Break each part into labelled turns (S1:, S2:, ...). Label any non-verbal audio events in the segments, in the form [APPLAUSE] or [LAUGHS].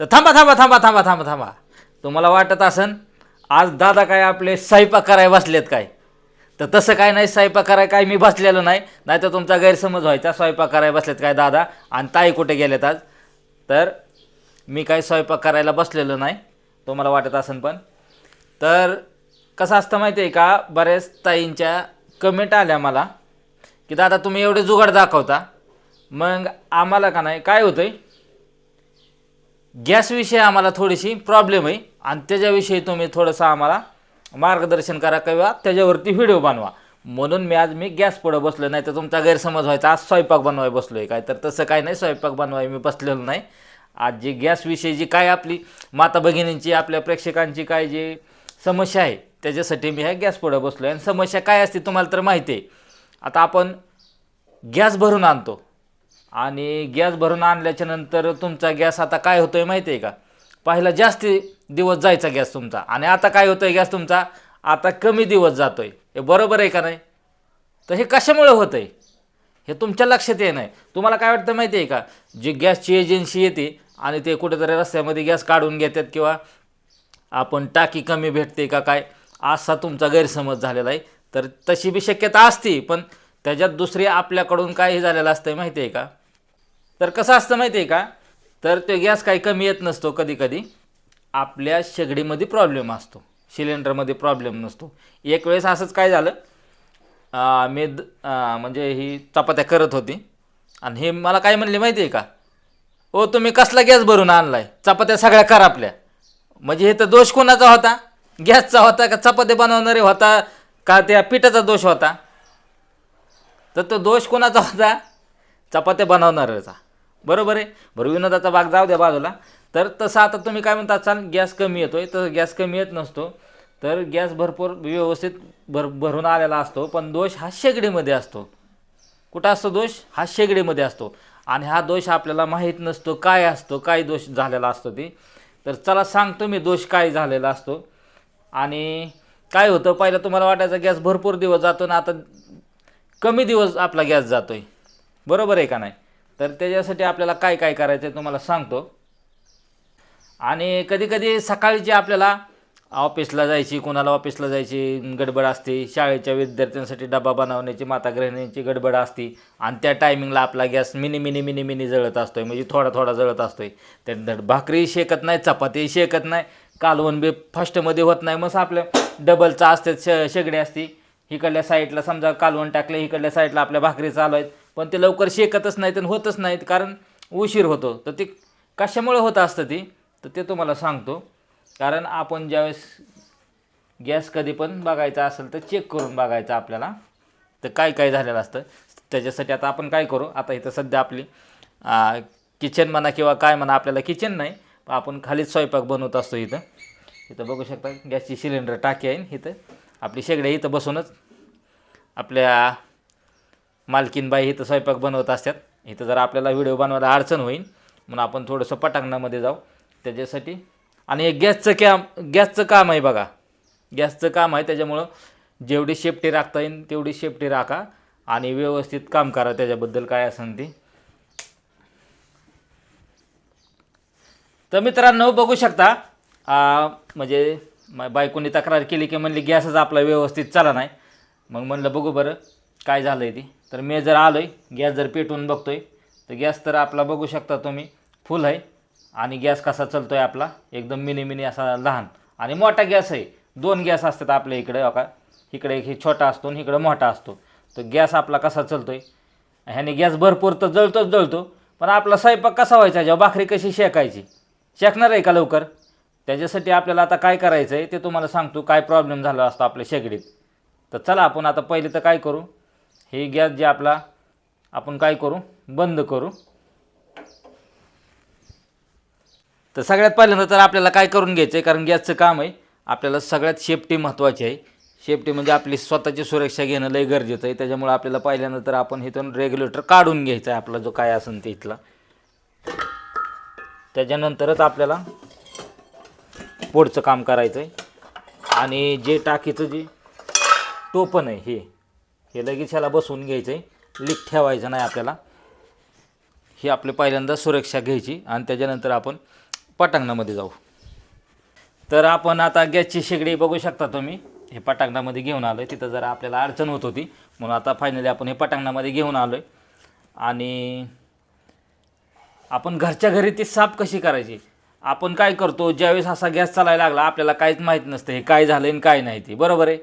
S1: तर थांबा थांबा थांबा थांबा थांबा थांबा. तुम्हाला वाटत असन आज दादा काय आपले स्वयंपाक कराय बसलेत काय? तर तसं काय नाही स्वयंपाक कराय काय मी बसलेलो नाही. नाही तर तुमचा गैरसमज व्हायचा स्वयंपाक कराय बसलेत काय दादा? आणि ताई कुठे गेलेत आज? तर मी काय स्वयंपाक करायला बसलेलो नाही तुम्हाला वाटत असन पण. तर कसं असतं माहिती आहे का बऱ्याच ताईंच्या कमेंट आल्या मला की दादा तुम्ही एवढे जुगाड दाखवता. मग आम्हाला का नाही काय होतं आहे गॅसविषयी आम्हाला थोडीशी प्रॉब्लेम आहे. आणि त्याच्याविषयी तुम्ही थोडंसं आम्हाला मार्गदर्शन करा किंवा त्याच्यावरती व्हिडिओ बनवा. म्हणून मी आज मी गॅस पुढं बसलो नाही तर तुमचा गैरसमज व्हायचा. आज स्वयंपाक बनवाय बसलो आहे काय तर. तसं काय नाही स्वयंपाक बनवाय मी बसलेलो नाही. आज जी गॅसविषयी जी काय आपली माता भगिनींची आपल्या प्रेक्षकांची काय जी समस्या आहे त्याच्यासाठी मी ह्या गॅस पुढं बसलो आहे आणि समस्या काय असते तुम्हाला तर माहिती आहे. आता आपण गॅस भरून आणतो. आणि गॅस भरून आणल्याच्या नंतर तुमचा गॅस आता काय होतोय आहे माहिती आहे का? पहिला जास्त दिवस जायचा गॅस तुमचा. आणि आता काय होतं आहे गॅस तुमचा? आता कमी दिवस जातोय. हे बरोबर आहे का नाही? तर हे कशामुळे होतं आहे हे तुमच्या लक्षात येणं आहे. तुम्हाला काय वाटतं माहिती आहे का? जी गॅसची एजन्सी येते आणि ते कुठेतरी रस्त्यामध्ये गॅस काढून घेतात किंवा आपण टाकी कमी भेटते का काय? असा तुमचा गैरसमज झालेला आहे. तर तशी बी शक्यता असते पण त्याच्यात दुसरी आपल्याकडून काय झालेलं असतं माहिती आहे का? तर कसं असतं माहिती आहे का? तर तो गॅस काही कमी येत नसतो कधी कधी. आपल्या शेगडीमध्ये प्रॉब्लेम असतो. सिलेंडरमध्ये प्रॉब्लेम नसतो. एक वेळेस असंच काय झालं? मी द- म्हणजे ही चपात्या करत होती. आणि हे मला काय म्हणले माहिती आहे का? ओ तुम्ही कसला गॅस भरून आणलाय? चपात्या सगळ्या कर आपल्या. म्हणजे हे तर दोष कोणाचा होता? गॅसचा होता का चपात्या बनवणारे होता का त्या पिठाचा दोष होता? तर तो दोष कोणाचा होता? चपात्या बनवणाऱ्याचा. बरोबर आहे. बरं विनोदाचा भाग जाऊ द्या बाजूला. तर तसं आता तुम्ही काय म्हणता चाल गॅस कमी येतो आहे तसं गॅस कमी येत नसतो. तर गॅस भरपूर व्यवस्थित भर भरून आलेला असतो पण दोष हा शेगडीमध्ये असतो. कुठं असतो दोष? हा शेगडीमध्ये असतो. आणि हा दोष आपल्याला माहीत नसतो काय असतो काय दोष झालेला असतो ते. तर चला सांगतो मी दोष काय झालेला असतो. आणि काय होतं पहिलं तुम्हाला वाटायचं गॅस भरपूर दिवस जातो ना आता कमी दिवस आपला गॅस जातो आहे बरोबर आहे का नाही? तर त्याच्यासाठी आपल्याला काय काय करायचं आहे तुम्हाला सांगतो. आणि कधीकधी सकाळची आपल्याला ऑफिसला जायची कोणाला ऑफिसला जायची गडबड असते. शाळेच्या विद्यार्थ्यांसाठी डबा बनवण्याची माता गृहिणींची गडबड असते. आणि त्या टायमिंगला आपला gas mini mini mini mini जळत असतो आहे म्हणजे थोडा थोडा जळत असतो त्या त्यानंतर भाकरी शेकत नाही चपाती शेकत नाही. कालवण बी फर्स्टमध्ये होत नाही. मग आपल्या डबलचा असते श शेगडी असते. इकडल्या साईडला समजा कालवण टाकलं इकडल्या साईडला आपल्या भाकरी चालू आहेत. पण ते लवकर शेकतच नाहीत आणि होतच नाहीत कारण उशीर होतो. तर ते कशामुळे होत असतं ती? तर ते तुम्हाला सांगतो. कारण आपण ज्यावेळेस गॅस कधी पण बघायचा असेल तर चेक करून बघायचं आपल्याला. तर काय काय झालेलं असतं? त्याच्यासाठी आता आपण काय करू? आता इथं सध्या आपली किचन म्हणा किंवा काय म्हणा आपल्याला किचन नाही. आपण खालीच स्वयंपाक बनवत असतो इथं. इथं बघू शकता गॅसची सिलेंडर टाकी आहे इथं आपली शेगड्या इथं बसूनच आपल्या मालकीनबाई इथं स्वयंपाक बनवत असतात. इथं जर आपल्याला व्हिडिओ बनवायला अडचण होईल म्हणून आपण थोडंसं पटांगणामध्ये जाऊ. त्याच्यासाठी आणि एक गॅसचं कॅम गॅसचं काम आहे बघा. गॅसचं काम आहे त्याच्यामुळं जेवढी शेफ्टी राखता येईल तेवढी शेफ्टी राखा आणि व्यवस्थित काम करा. त्याच्याबद्दल काय असेल ती. तर मित्रांनो बघू शकता म्हणजे मा बायकोनी तक्रार केली की म्हणली गॅसच आपला व्यवस्थित चाला नाही. मग म्हणलं बघू बरं काय झालं आहे ती. तर मी जर आलो आहे गॅस जर पेटवून बघतोय तर गॅस तर आपला बघू शकता तुम्ही. फुल आहे. आणि गॅस कसा चालतो आहे आपला? एकदम मिनी मिनी असा लहान. आणि मोठा गॅस आहे. दोन गॅस असतात आपल्या इकडे हो का? इकडे एक हे छोटा असतो आणि इकडे मोठा असतो. तर गॅस आपला कसा चालतो आहे ह्याने गॅस भरपूर तर जळतोच जळतो. पण आपला स्वयंपाक कसा व्हायचा? जेव्हा भाकरी कशी शेकायची? शेकणार आहे का लवकर? त्याच्यासाठी आपल्याला आता काय करायचं आहे ते तुम्हाला सांगतो. काय प्रॉब्लेम झाला असतो आपल्या शेगडीत? तर चला आपण आता पहिले तर काय करू? हे गॅस जे आपला आपण काय करू? बंद करू. तर सगळ्यात पहिल्यांदा तर आपल्याला काय करून घ्यायचं आहे कारण गॅसचं काम आहे. आपल्याला सगळ्यात सेफ्टी महत्त्वाची आहे. सेफ्टी म्हणजे आपली स्वतःची सुरक्षा घेणं लय गरजेचं आहे. त्याच्यामुळे आपल्याला पहिल्यांदा तर आपण इथून रेग्युलेटर काढून घ्यायचा आहे आपला जो काय असेल ते इथला. त्याच्यानंतरच आपल्याला पुढचं काम करायचं आहे आणि जे टाकीचं जे टोपण आहे हे. हे लगेच ह्याला बसवून घ्यायचं आहे लीक ठेवायचं नाही आपल्याला. ही आपली पहिल्यांदा सुरक्षा घ्यायची आणि त्याच्यानंतर आपण पटांगणामध्ये जाऊ. तर आपण आता गॅसची शेगडी बघू शकता तुम्ही. हे पटांगणामध्ये घेऊन आलो आहे तिथं जरा आपल्याला अडचण होत होती. म्हणून आता फायनली आपण हे पटांगणामध्ये घेऊन आलो आहे आणि आपण घरच्या घरी ती साफ कशी करायची? आपण काय करतो? ज्यावेळेस असा गॅस चालायला लागला आपल्याला काहीच माहीत नसतं हे काय झालं आणि काय नाही ते. बरोबर आहे?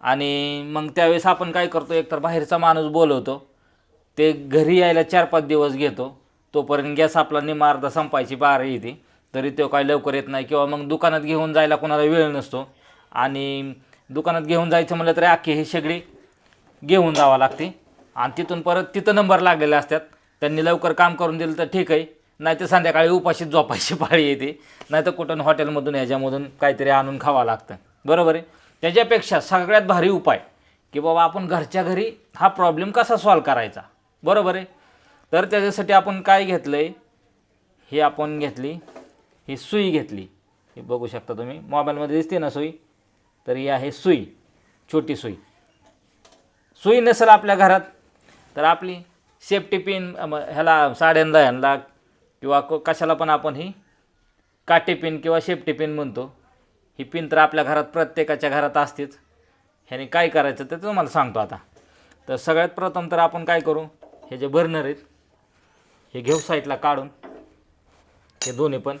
S1: आणि मग त्यावेळेस आपण काय करतो एकतर बाहेरचा माणूस बोलवतो ते घरी यायला चार पाच दिवस घेतो तोपर्यंत गॅस आपला निम्मा अर्धा संपायची बार येते तरी तो काय लवकर येत नाही किंवा मग दुकानात घेऊन जायला कोणाला वेळ नसतो. आणि दुकानात घेऊन जायचं म्हटलं तरी अख्खी ही शेगडी घेऊन जावं लागते. आणि तिथून परत तिथं नंबर लागलेले असतात. त्यांनी लवकर काम करून दिलं तर ठीक आहे. नाही तर संध्याकाळी उपाशी झोपायची [LAUGHS] पाळी येते. नाही तर कुठून हॉटेलमधून ह्याच्यामधून काहीतरी आणून खावं लागतं. बरोबर आहे? त्याच्यापेक्षा सगळ्यात भारी उपाय की बाबा आपण घरच्या घरी हा प्रॉब्लेम कसा सॉल्व करायचा? बरोबर आहे? तर त्याच्यासाठी आपण काय घेतलं आहे ही आपण घेतली ही सुई घेतली. ही बघू शकता तुम्ही. मोबाईलमध्ये दिसते ना सुई? तर ही आहे सुई छोटी सुई. सुई नसेल आपल्या घरात तर आपली सेफ्टी पिन ह्याला साड्यांना ह्यांना किंवा क- कशाला पण आपण ही काटे पिन किंवा सेफ्टी पिन म्हणतो. ही पिंतर आपल्या घरात प्रत्येकाच्या घरात असतेच. ह्याने काय करायचं ते तुम्हाला सांगतो आता. तर सगळ्यात प्रथम तर आपण काय करू हे जे बर्नर आहेत हे घेऊ साईडला काढून. हे दोन्ही पण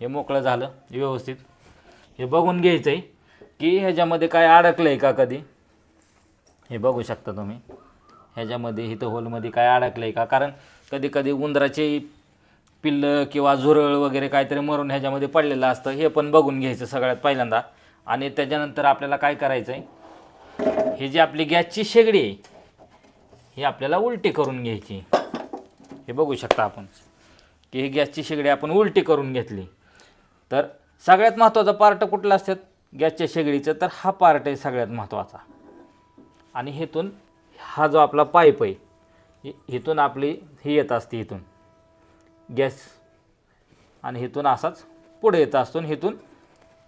S1: हे मोकळं झालं व्यवस्थित. हे बघून घ्यायचं आहे की ह्याच्यामध्ये काय अडकलं आहे का कधी? हे बघू शकता तुम्ही. ह्याच्यामध्ये इथं होलमध्ये काय अडकलं आहे का? कारण कधी कधी उंदराचे पिल्लं किंवा झुरळ वगैरे काहीतरी मरून ह्याच्यामध्ये पडलेलं असतं हे पण बघून घ्यायचं सगळ्यात पहिल्यांदा. आणि त्याच्यानंतर आपल्याला काय करायचं आहे ही जी आपली गॅसची शेगडी आहे ही आपल्याला उलटी करून घ्यायची. हे बघू शकता आपण की ही गॅसची शेगडी आपण उलटी करून घेतली. तर सगळ्यात महत्त्वाचा पार्ट कुठला असतात? गॅसच्या शेगडीचं तर हा पार्ट आहे सगळ्यात महत्त्वाचा. आणि हेतून हा जो आपला पाईप आहे इ- इथून आपली ही येत असते इथून. गॅस. आणि इथून असाच पुढे येत असतो आणि इथून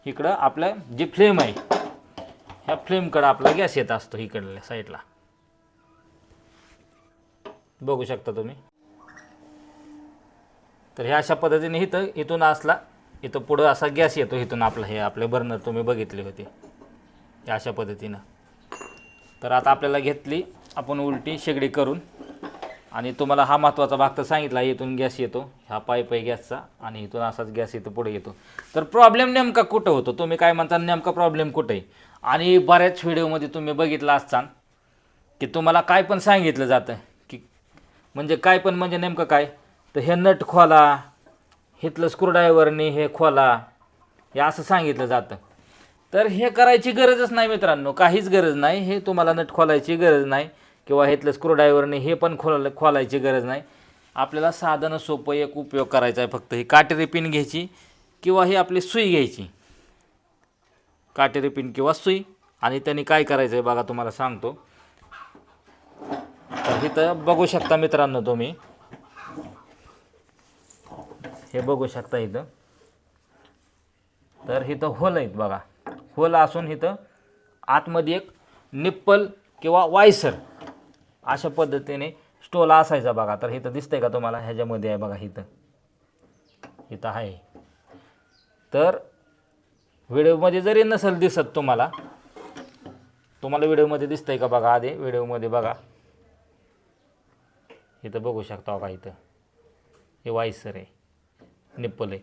S1: इकडं आपलं जी फ्लेम आहे ह्या फ्लेमकडं आपला गॅस येत असतो इकडल्या साईडला बघू शकता तुम्ही. तर ह्या अशा पद्धतीने इथं इथून असला इथं पुढं असा गॅस येतो इथून आपला हे आपले बर्नर तुम्ही बघितले होते. या अशा पद्धतीनं. तर आता आपल्याला घेतली आपण उलटी शेगडी करून. आणि तुम्हाला हा महत्त्वाचा भाग तर सांगितला इथून गॅस येतो हा पाईप आहे गॅसचा आणि इथून असाच गॅस इथं पुढे येतो. तर प्रॉब्लेम नेमका कुठं होतो? तुम्ही काय म्हणता नेमका प्रॉब्लेम कुठे? आहे आणि बऱ्याच व्हिडिओमध्ये तुम्ही बघितला असताल की तुम्हाला काय पण सांगितलं जातं की म्हणजे काय पण म्हणजे नेमकं काय? तर हे नट खोला हिथलं स्क्रूड्रायव्हरने हे खोला हे असं सांगितलं जातं. तर हे करायची गरजच नाही मित्रांनो काहीच गरज नाही हे तुम्हाला नट खोलायची गरज नाही. किंवा इथलं स्क्रूड्रायव्हरने हे पण खोल खोलायची गरज नाही. आपल्याला साधनं सोपं एक उपयोग करायचा आहे फक्त. ही काटेरी पिन घ्यायची किंवा ही आपली सुई घ्यायची. काटेरी पिन किंवा सुई. आणि त्यांनी काय करायचं आहे बघा तुम्हाला सांगतो. तर इथं बघू शकता मित्रांनो तुम्ही. हे बघू शकता इथं. तर इथं होल आहेत बघा. होल असून इथं आतमध्ये एक निप्पल किंवा वायसर अशा पद्धतीने स्टोल असायचा बघा. तर इथं दिसतंय का तुम्हाला? ह्याच्यामध्ये आहे बघा इथं. इथं आहे. तर व्हिडिओमध्ये जरी नसेल दिसत तुम्हाला तुम्हाला व्हिडिओमध्ये दिसतंय का बघा आधी? व्हिडिओमध्ये बघा. इथं बघू शकता बघा इथं. हे वायसर आहे. निप्पल आहे.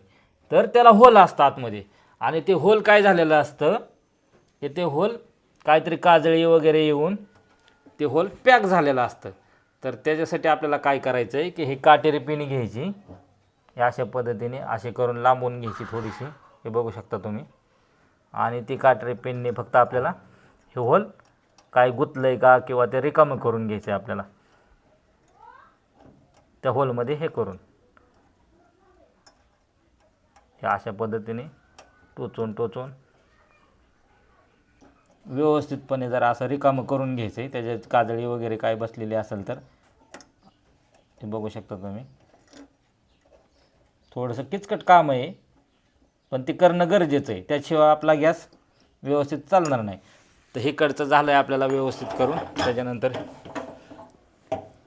S1: तर त्याला होल असतं आतमध्ये. आणि ते होल काय झालेलं असतं? की ते होल काहीतरी काजळी वगैरे येऊन ते होल पॅक झालेलं असतं. तर त्याच्यासाठी आपल्याला काय करायचं आहे की हे काटेरी पिणी घ्यायची. अशा पद्धतीने असे करून लांबून घ्यायची थोडीशी. हे बघू शकता तुम्ही. आणि ती काटेरी पिनने फक्त आपल्याला हे होल काय गुंतलं आहे का किंवा ते रिकामं करून घ्यायचं आहे आपल्याला. त्या होलमध्ये हे करून. हे अशा पद्धतीने टोचून टोचून व्यवस्थितपणे जरा असं रिकामं करून घ्यायचं आहे त्याच्यात काजळी वगैरे काय बसलेली असेल तर ते बघू शकता तुम्ही. थोडंसं किचकट काम आहे पण ते करणं गरजेचं आहे. त्याशिवाय आपला गॅस व्यवस्थित चालणार नाही. तर हिकडचं झालं आहे आपल्याला व्यवस्थित करून. त्याच्यानंतर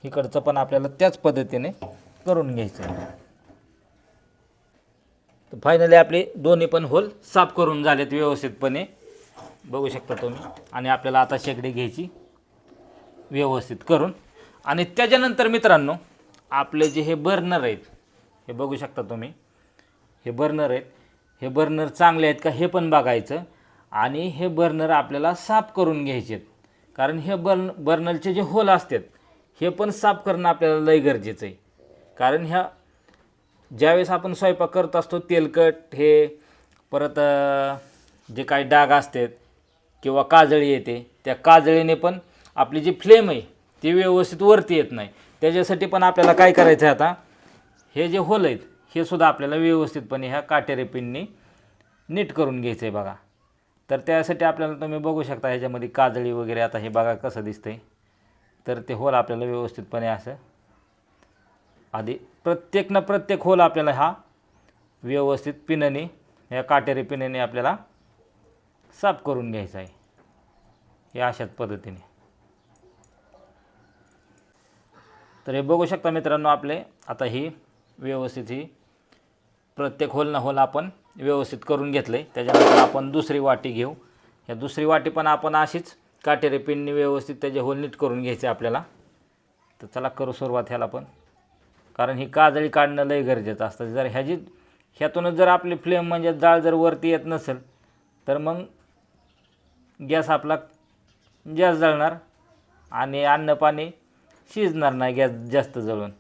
S1: इकडचं पण आपल्याला त्याच पद्धतीने करून घ्यायचं आहे तर फायनली आपले दोन्ही पण होल साफ करून झालेत व्यवस्थितपणे. बघू शकता तुम्ही. आणि आपल्याला आता शेगडी घ्यायची व्यवस्थित करून. आणि त्याच्यानंतर मित्रांनो आपले जे हे बर्नर आहेत हे बघू शकता तुम्ही. हे बर्नर आहेत. हे बर्नर चांगले आहेत का हे पण बघायचं. आणि हे बर्नर आपल्याला साफ करून घ्यायचे आहेत. कारण हे बर्न बर्नरचे जे होल असतात हे पण साफ करणं आपल्याला लय गरजेचं आहे. कारण ह्या ज्यावेळेस आपण स्वयंपाक करत असतो तेलकट हे परत जे काही डाग असतात किंवा काजळी येते त्या काजळीने पण आपली जी फ्लेम आहे ती व्यवस्थित वरती येत नाही. त्याच्यासाठी पण आपल्याला काय करायचं आहे आता? हे जे होल आहेत हे सुद्धा आपल्याला व्यवस्थितपणे ह्या काटेरी पिननी नीट करून घ्यायचं आहे बघा. तर त्यासाठी आपल्याला तुम्ही बघू शकता ह्याच्यामध्ये काजळी वगैरे आता हे बघा कसं दिसतंय. तर ते होल आपल्याला व्यवस्थितपणे असं आधी प्रत्येक ना प्रत्येक होल आपल्याला हा व्यवस्थित पिनने या काटेरी पिनने आपल्याला साफ करून घ्यायचा आहे. या अशाच पद्धतीने. तर हे बघू शकता मित्रांनो आपले आता ही व्यवस्थित ही प्रत्येक होल न होल आपण व्यवस्थित करून घेतलं. आहे त्याच्यानंतर आपण दुसरी वाटी घेऊ. या दुसरी वाटी पण आपण अशीच काटेरी पिननी व्यवस्थित त्याचे होल नीट करून घ्यायचे आपल्याला. तर चला करू सुरुवात ह्याला पण. कारण ही काजळी काढणं लय गरजेचं असतं. जर ह्याची ह्यातूनच जर आपली फ्लेम म्हणजे जाळ जर वरती येत नसेल तर मग गॅस आपला जास्त जळणार आणि अन्न पाणी शिजणार नाही गॅस जास्त जळून.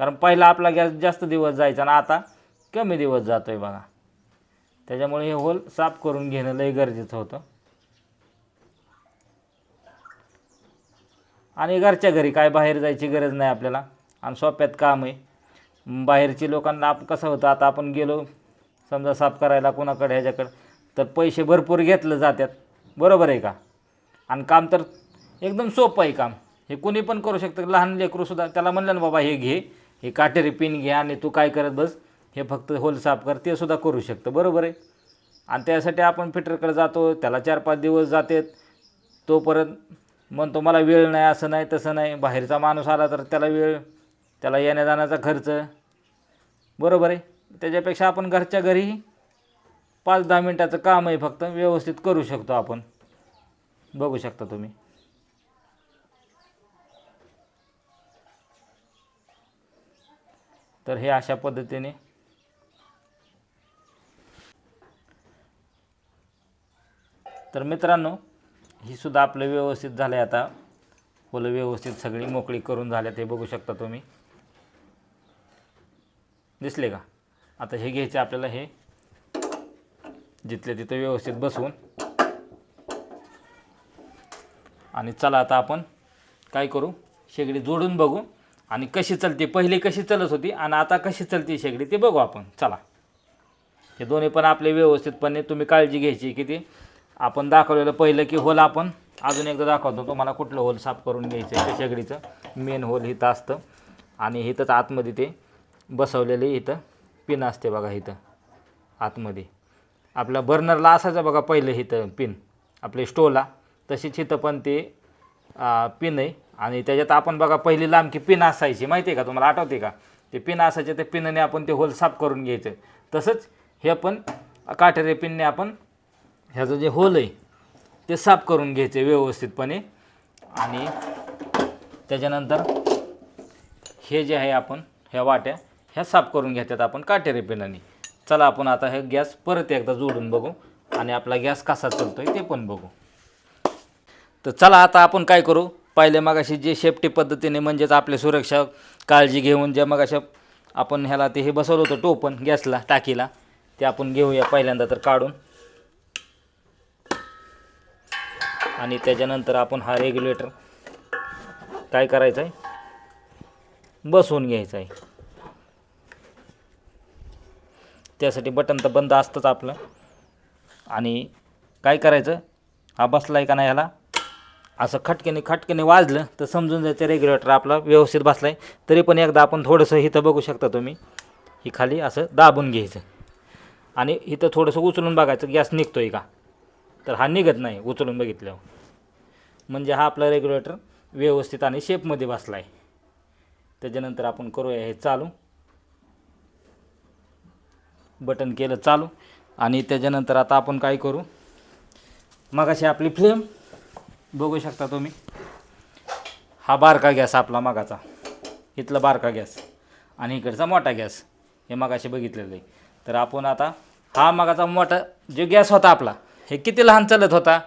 S1: कारण पहिला आपला गॅस जास्त दिवस जायचा आणि आता कमी दिवस जातो आहे बघा. त्याच्यामुळे हे होल साफ करून घेणं लय गरजेचं होतं. आणि घरच्या घरी काय बाहेर जायची गरज नाही आपल्याला. आणि सोप्यात काम आहे. बाहेरची लोकांना आप कसं होतं आता आपण गेलो समजा साफ करायला कोणाकडे ह्याच्याकडं तर पैसे भरपूर घेतलं जातात बरोबर आहे का? आणि काम तर एकदम सोपं आहे काम. हे कोणी पण करू शकतं. लहान लेकरूसुद्धा त्याला म्हणलं ना बाबा हे घे. हे काटेरी पिन घे आणि तू काय करत बस. हे फक्त होल साफ कर. ते सुद्धा करू शकतं. बरोबर आहे? आणि त्यासाठी आपण फिटरकडे जातो. त्याला चार पाच दिवस जातात. तोपर्यंत म्हणतो मला वेळ नाही असं नाही तसं नाही. बाहेरचा माणूस आला तर त्याला वेळ त्याला येण्या जाण्याचा खर्च. बरोबर आहे? त्याच्यापेक्षा आपण घरच्या घरी पाच दहा मिनटाचं काम आहे फक्त व्यवस्थित करू शकतो आपण. बघू शकता तुम्ही. तर हे अशा पद्धतीने तर मित्रांनो ही सुद्धा आपलं व्यवस्थित झालं आहे आता. फुलं व्यवस्थित सगळी मोकळी करून झाल्यात हे बघू शकता तुम्ही. दिसले का? आता हे घ्यायचे आपल्याला हे जिथल्या तिथं व्यवस्थित बसवून. आणि चला आता आपण काय करू? शेगडी जोडून बघू. आणि कशी चलते? पहिली कशी चलत होती आणि आता कशी चलते शेगडी ते बघू आपण. चला. हे दोन्ही पण आपले व्यवस्थितपणे तुम्ही काळजी घ्यायची की ते आपण दाखवलेलं पहिलं की होल आपण अजून एकदा दाखवतो. तुम्हाला कुठलं होल साफ करून घ्यायचं आहे ते शेगडीचं. मेन होल इथं असतं. आणि इथंच आतमध्ये ते बसवलेले इथं पिन असते बघा इथं. आतमध्ये. आपला बर्नरला असायचं बघा पहिलं इथं पिन. आपले स्टोला तशीच इथं पण ते पिन आहे. आणि त्याच्यात आपण बघा पहिली लांबकी पिन असायची. माहिती आहे का तुम्हाला? आठवते का? ते पिन असायचे त्या पिनने आपण ते होल साफ करून घ्यायचं. तसंच हे पण काटेरे पिनने आपण ह्याचं जे होल आहे ते साफ करून घ्यायचे व्यवस्थितपणे. आणि त्याच्यानंतर हे जे आहे आपण ह्या वाट्या ह्या साफ करून घेतात आपण काटेरे पिनाने. चला आपण आता हे गॅस परत एकदा जोडून बघू आणि आपला गॅस कसा चालतोय ते पण बघू. तर चला आता आपण काय करू? पहिले मगाशी जे सेफ्टी पद्धतीने म्हणजेच आपली सुरक्षा काळजी घेऊन जे मगाशा आपण ह्याला ते हे बसवलं होतं टोपण गॅसला टाकीला ते आपण घेऊया पहिल्यांदा तर काढून. आणि त्याच्यानंतर आपण हा रेग्युलेटर काय करायचा आहे बसवून घ्यायचा आहे त्यासाठी बटन तर बंद असतंच आपलं. आणि काय करायचं? हा बसला आहे का नाही ह्याला? असं खटकेने खटकेने वाजलं तर समजून जायचं रेग्युलेटर आपला व्यवस्थित बसला आहे तरी पण एकदा आपण थोडंसं इथं बघू शकता तुम्ही. ही खाली असं दाबून घ्यायचं. आणि इथं थोडंसं उचलून बघायचं गॅस निघतो आहे का? तर हा निघत नाही उचलून बघितल्यावर. म्हणजे हा आपला रेग्युलेटर व्यवस्थित आणि शेपमध्ये बसला आहे त्याच्यानंतर आपण करूया हे चालू. बटन केलं चालू. आणि त्याच्यानंतर आता आपण काय करू? मगाशी आपली फ्लेम बघू शकता तुम्ही. हा बारका गॅस आपला मागाचा. इथला बारका गॅस. आणि इकडचा मोठा गॅस. हे मगाशी बघितलेलं आहे. तर आपण आता हा मगाचा मोठा जो गॅस होता आपला हे किती लहान चालत होता?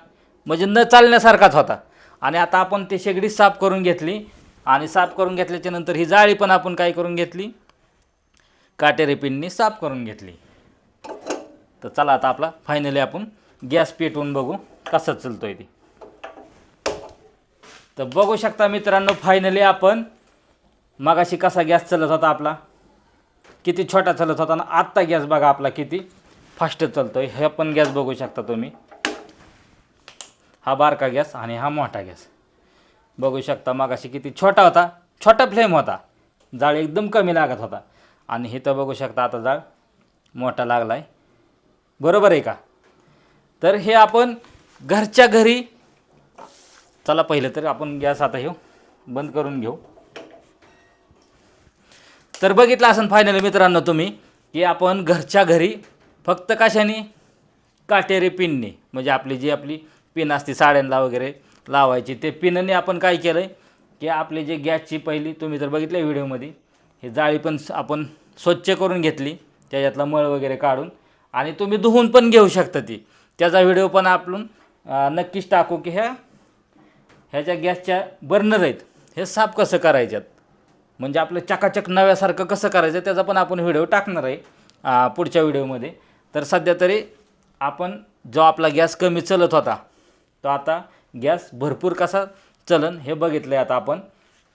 S1: म्हणजे न चालण्यासारखाच होता. आणि आता आपण ते शेगडी साफ करून घेतली. आणि साफ करून घेतल्याच्या नंतर ही जाळी पण आपण काय करून घेतली? काटेरी पिननी साफ करून घेतली. तर चला आता आपला फायनली आपण. गॅस पेटवून बघू कसं चालतोय ते. तर बघू शकता मित्रांनो फायनली आपण. मगाशी कसा गॅस चालत होता आपला? किती छोटा चालत होता ना आत्ता गॅस बघा आपला किती फास्ट चालतो आहे हे पण गॅस बघू शकता तुम्ही. हा बारका गॅस आणि हा मोठा गॅस बघू शकता मगाशी किती छोटा होता. छोटा फ्लेम होता. जाळ एकदम कमी लागत होता. आणि हे तर बघू शकता आता जाळ मोठा लागला आहे बरोबर आहे का? तर हे आपण घरच्या घरी चला पहिलं तर आपण गॅस आता घेऊ बंद करून घेऊ. तर बघितलं असेल फायनली मित्रांनो तुम्ही की आपण घरच्या घरी फक्त कशाने? काटेरी पिनने म्हणजे आपली जी आपली पिन असते साड्यांना वगैरे लावायची ते पिनने आपण काय केलं आहे की आपली जे गॅसची पहिली तुम्ही जर बघितलं व्हिडिओमध्ये ही जाळी पण आपण स्वच्छ करून घेतली. त्याच्यातला मळ वगैरे काढून आणि तुम्ही धुवून पण घेऊ शकता ती. त्याचा व्हिडिओ पण आपण नक्कीच टाकू की ह्या ह्याच्या गॅसच्या बर्नर आहेत. हे साफ कसं करायच्यात? म्हणजे आपलं चकाचक नव्यासारखं कसं करायचं त्याचा पण आपण व्हिडिओ टाकणार आहे पुढच्या व्हिडिओमध्ये. तर सध्या तरी आपण जो आपला गॅस कमी चलत होता तो आता गॅस भरपूर कसा चलन हे बघितलं आहे आता आपण.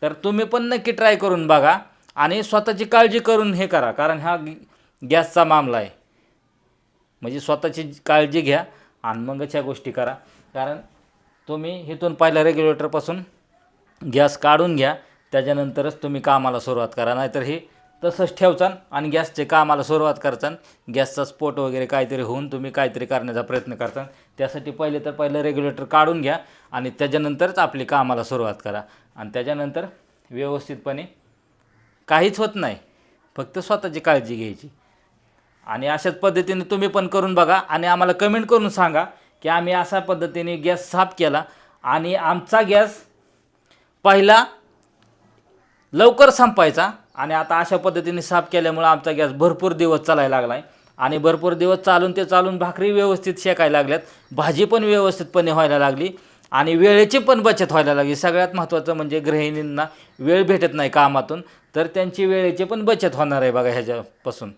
S1: तर तुम्ही पण नक्की ट्राय करून बघा आणि स्वतःची काळजी करून हे करा. कारण हा गॅसचा मामला आहे. म्हणजे स्वतःची काळजी घ्या आणि मगच ह्या गोष्टी करा. कारण तुम्ही इथून पहिल्या रेग्युलेटरपासून गॅस काढून घ्या त्याच्यानंतरच तुम्ही कामाला सुरुवात करा. नाहीतर हे तसंच ठेवचान आणि गॅसचे कामाला सुरुवात करचान गॅसचा स्फोट वगैरे काहीतरी होऊन तुम्ही काहीतरी करण्याचा प्रयत्न करता त्यासाठी पहिले तर पहिलं रेग्युलेटर काढून घ्या आणि त्याच्यानंतरच आपली कामाला सुरुवात करा. आणि त्याच्यानंतर व्यवस्थितपणे काहीच होत नाही. फक्त स्वतःची काळजी घ्यायची. आणि अशाच पद्धतीने तुम्ही पण करून बघा आणि आम्हाला कमेंट करून सांगा की आम्ही अशा पद्धतीने गॅस साफ केला. आणि आमचा गॅस पहिला लवकर संपायचा आणि आता अशा पद्धतीने साफ केल्यामुळं आमचा गॅस भरपूर दिवस चालायला लागला आहे आणि भरपूर दिवस चालून ते चालून भाकरी व्यवस्थित शेकायला लागल्यात. भाजी पण व्यवस्थितपणे व्हायला लागली. आणि वेळेची पण बचत व्हायला लागली. सगळ्यात महत्त्वाचं म्हणजे गृहिणींना वेळ भेटत नाही कामातून. तर त्यांची वेळेची पण बचत होणार आहे बघा ह्याच्यापासून.